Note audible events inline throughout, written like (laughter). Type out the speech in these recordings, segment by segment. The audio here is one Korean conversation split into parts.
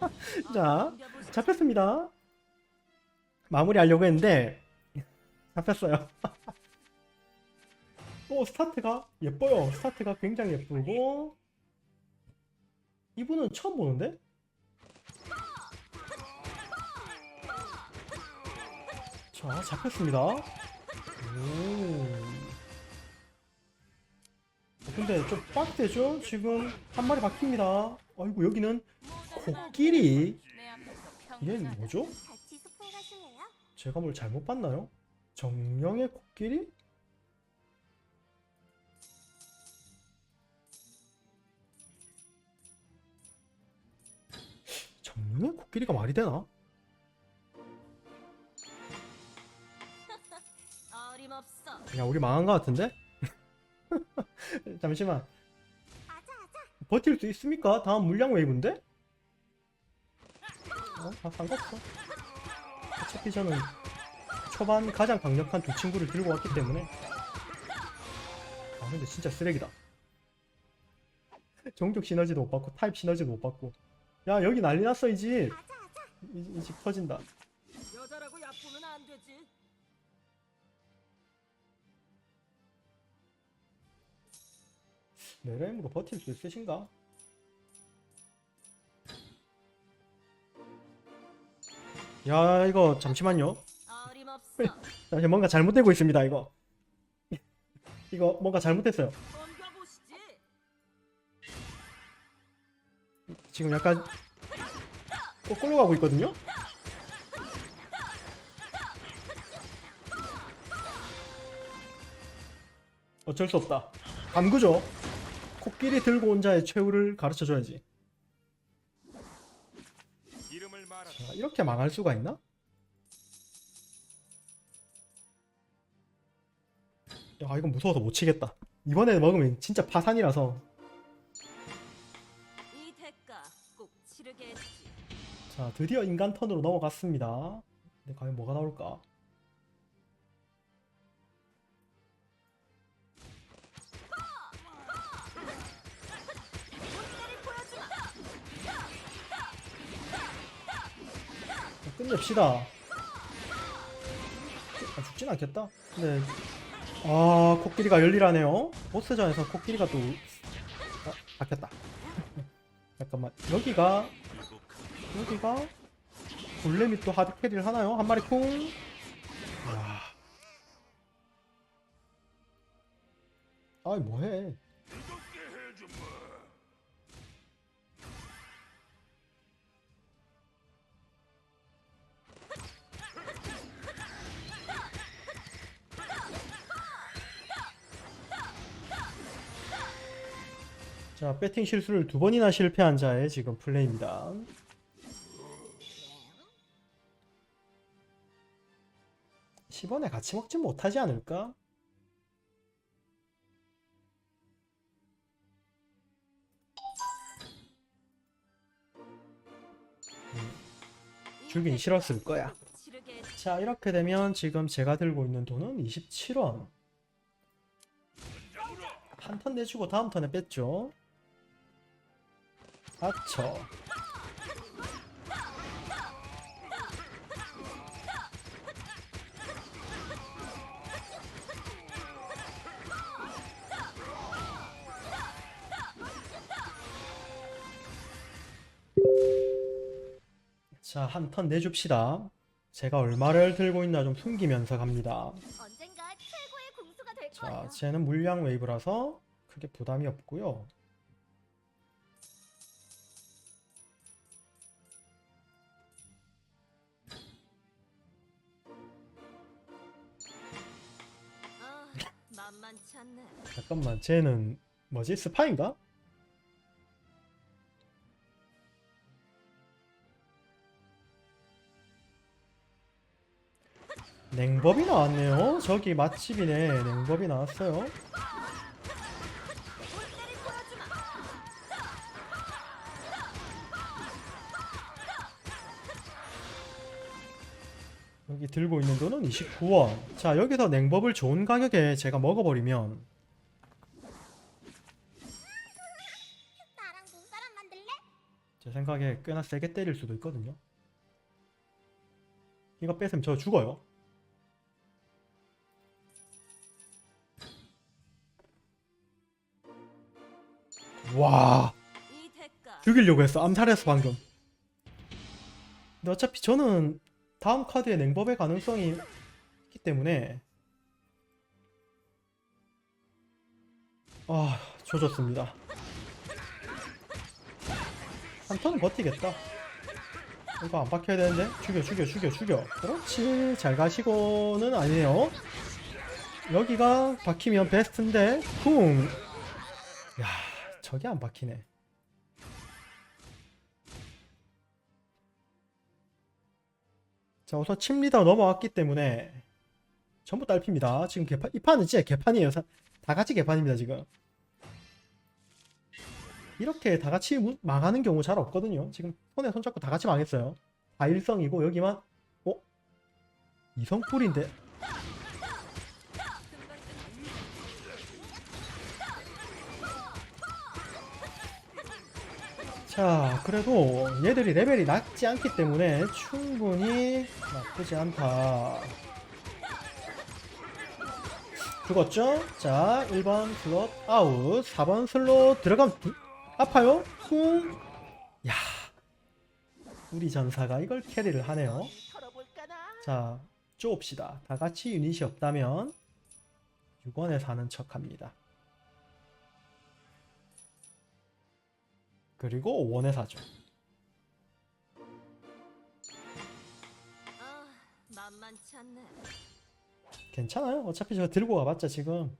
(laughs) 자, 잡혔습니다. 마무리하려고 했는데 잡혔어요. (laughs) 오 스타트가 예뻐요. 스타트가 굉장히 예쁘고 이분은 처음 보는데? 자 잡혔습니다. 오. 어, 근데 좀 빡세죠? 지금 한 마리 박힙니다. 아이고 여기는 코끼리 얘 뭐죠? 제가 뭘 잘못 봤나요? 정령의 코끼리? 정령의 코끼리가 말이 되나? 야 우리 망한 것 같은데? (laughs) 잠시만. 버틸 수 있습니까? 다음 물량 웨이브인데? 어? 다 상관없어 어차피 저는 초반 가장 강력한 두 친구를 들고 왔기 때문에 아 근데 진짜 쓰레기다 종족 시너지도 못 받고 타입 시너지도 못 받고 야 여기 난리 났어 이 집. 이 집 터진다 여자라고 얕보면 안 되지. 내렘으로 버틸 수 있으신가? 야 이거 잠시만요. 잠시 (laughs) 뭔가 잘못되고 있습니다 이거. (laughs) 이거 뭔가 잘못했어요. 지금 약간 거꾸로 가고 있거든요? 어쩔 수 없다. 감구죠. 코끼리 들고 온 자의 최후를 가르쳐 줘야지 이렇게 망할 수가 있나? 야 이건 무서워서 못 치겠다 이번에 먹으면 진짜 파산이라서. 자 드디어 인간 턴으로 넘어갔습니다 근데 과연 뭐가 나올까 끝냅시다 아, 죽진 않겠다 근데 아 코끼리가 열일하네요 보스전에서 코끼리가 또 아, 바뀌었다 (laughs) 잠깐만 여기가 여기가 골렘이 또 하드 캐리를 하나요? 한 마리 쿵. 와. 아이 뭐해? 자, 배팅 실수를 두 번이나 실패한 자의 지금 플레이입니다. 십 10원에 같이 먹지 못하지 않을까? 주긴 싫었을 거야. 자, 이렇게 되면 지금 제가 들고 있는 돈은 27원. 한 턴 내주고 다음 턴에 뺐죠. 아쵸. 자, 한 턴 내줍시다. 제가 얼마를 들고 있나 좀 숨기면서 갑니다. 자. 쟤는 물량 웨이브라서 크게 부담이 없고요. 잠깐만, 쟤는 뭐지? 스파인가? 냉법이 나왔네요. 저기 맛집이네. 냉법이 나왔어요. 들고 있는 돈은 29원. 자, 여기서 냉법을 좋은 가격에 제가 먹어버리면 제 생각에 꽤나 세게 때릴 수도 있거든요. 이거 뺏으면 저 죽어요. 와 죽이려고 했어 암살했어 방금. 근데 어차피 저는 다음 카드에 냉법의 가능성이 있기 때문에 아 조졌습니다. 한 턴은 버티겠다. 이거 안 박혀야 되는데 죽여 죽여 죽여 죽여. 그렇지 잘 가시고는 아니에요. 여기가 박히면 베스트인데 쿵. 야 저게 안 박히네. 자 우선 침 리더 넘어왔기 때문에 전부 딸피입니다. 지금 개판 이 판은 진짜 개판이에요. 사- 다 같이 개판입니다 지금. 이렇게 다 같이 무- 망하는 경우 잘 없거든요. 지금 손에 손 잡고 다 같이 망했어요. 다일성이고 여기만 어? 이성뿔인데 자 그래도 얘들이 레벨이 낮지 않기 때문에 충분히 나쁘지 않다 죽었죠? 자 1번 슬롯 아웃 4번 슬롯 들어가면 두- 아파요? 쿵 야, 우리 전사가 이걸 캐리를 하네요. 자, 쪼읍시다. 다 같이 유닛이 없다면 6원에 사는 척 합니다. 그리고 5원에 사죠. 아. 괜찮아요. 어차피 저 들고 가봤자 지금.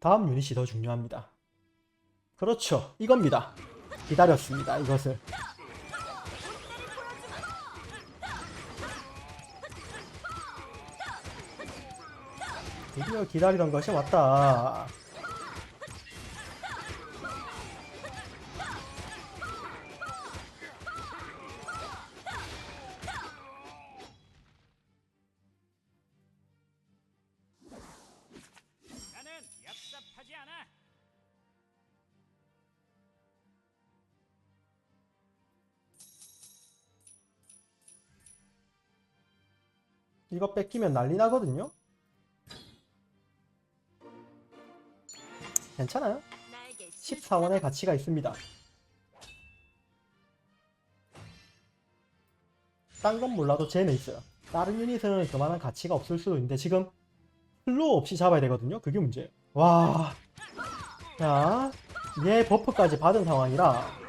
다음 유닛이 더 중요합니다. 그렇죠. 이겁니다. 기다렸습니다. 이것을. 드디어 기다리던 것이 왔다. 나는 얍삽하지 않아. 이거 뺏기면 난리 나거든요. 괜찮아요. 나에게 14원의 가치가 있습니다. 딴 건 몰라도 쟤는 있어요. 다른 유닛은 그만한 가치가 없을 수도 있는데 지금 플로우 없이 잡아야 되거든요. 그게 문제예요. 와. 자, 얘 버프까지 받은 상황이라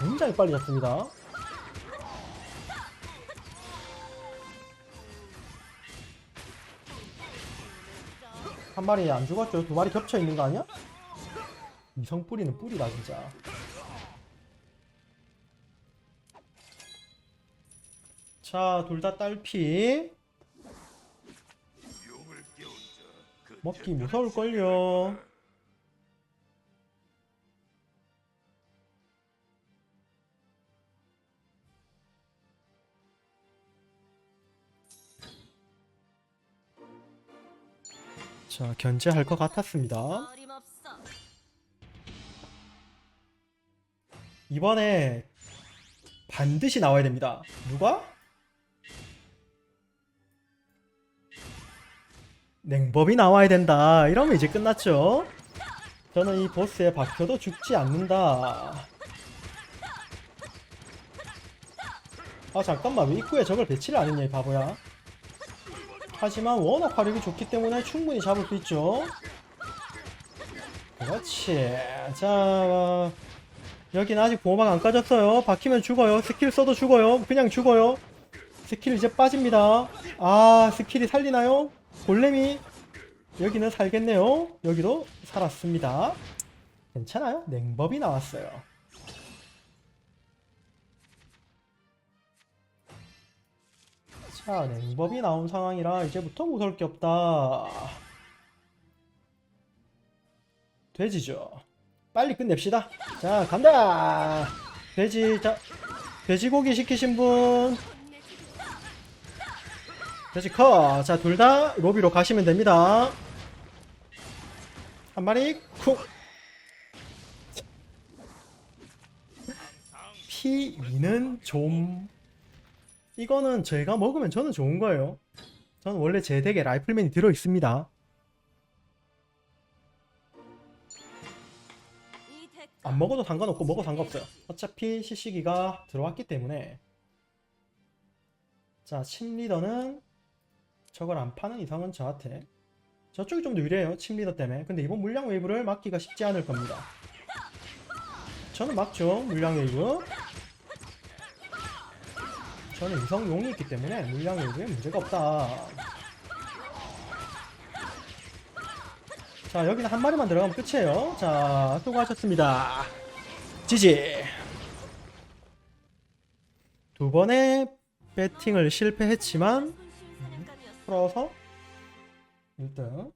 굉장히 빨리 잡습니다. 한 마리 안 죽었죠? 두 마리 겹쳐 있는 거 아니야? 이성 뿌리는 뿌리다 진짜. 자, 둘 다 딸피. 먹기 무서울걸요. 자, 견제할 것 같았습니다. 이번에 반드시 나와야 됩니다. 누가? 냉법이 나와야 된다. 이러면 이제 끝났죠. 저는 이 보스에 박혀도 죽지 않는다. 아 잠깐만 왜 입구에 저걸 배치를 안 했냐 이 바보야. 하지만 워낙 화력이 좋기 때문에 충분히 잡을 수 있죠. 그렇지. 자 여긴 아직 보호막 안 까졌어요. 박히면 죽어요. 스킬 써도 죽어요. 그냥 죽어요. 스킬 이제 빠집니다. 아, 스킬이 살리나요? 골렘이 여기는 살겠네요. 여기도 살았습니다. 괜찮아요. 냉법이 나왔어요. 자, 냉법이 나온 상황이라 이제부터 무서울 게 없다. 돼지죠. 빨리 끝냅시다. 자, 간다. 돼지, 자, 돼지고기 시키신 분. 돼지 커. 자, 둘 다 로비로 가시면 됩니다. 한 마리 쿡 P2는 좀 이거는 제가 먹으면 저는 좋은 거예요. 저는 원래 제 덱에 라이플맨이 들어 있습니다. 안 먹어도 상관없고 먹어도 상관없어요. 어차피 CC기가 들어왔기 때문에. 자 침리더는 저걸 안 파는 이상은 저한테. 저쪽이 좀 더 유리해요 침리더 때문에. 근데 이번 물량 웨이브를 막기가 쉽지 않을 겁니다. 저는 막죠 물량 웨이브 저는 이성 용이 있기 때문에 물량 웨이브에 문제가 없다. 자 여기는 한 마리만 들어가면 끝이에요. 자 수고하셨습니다. 지지. 두 번의 배팅을 실패했지만 사냥감이었어. 풀어서 1등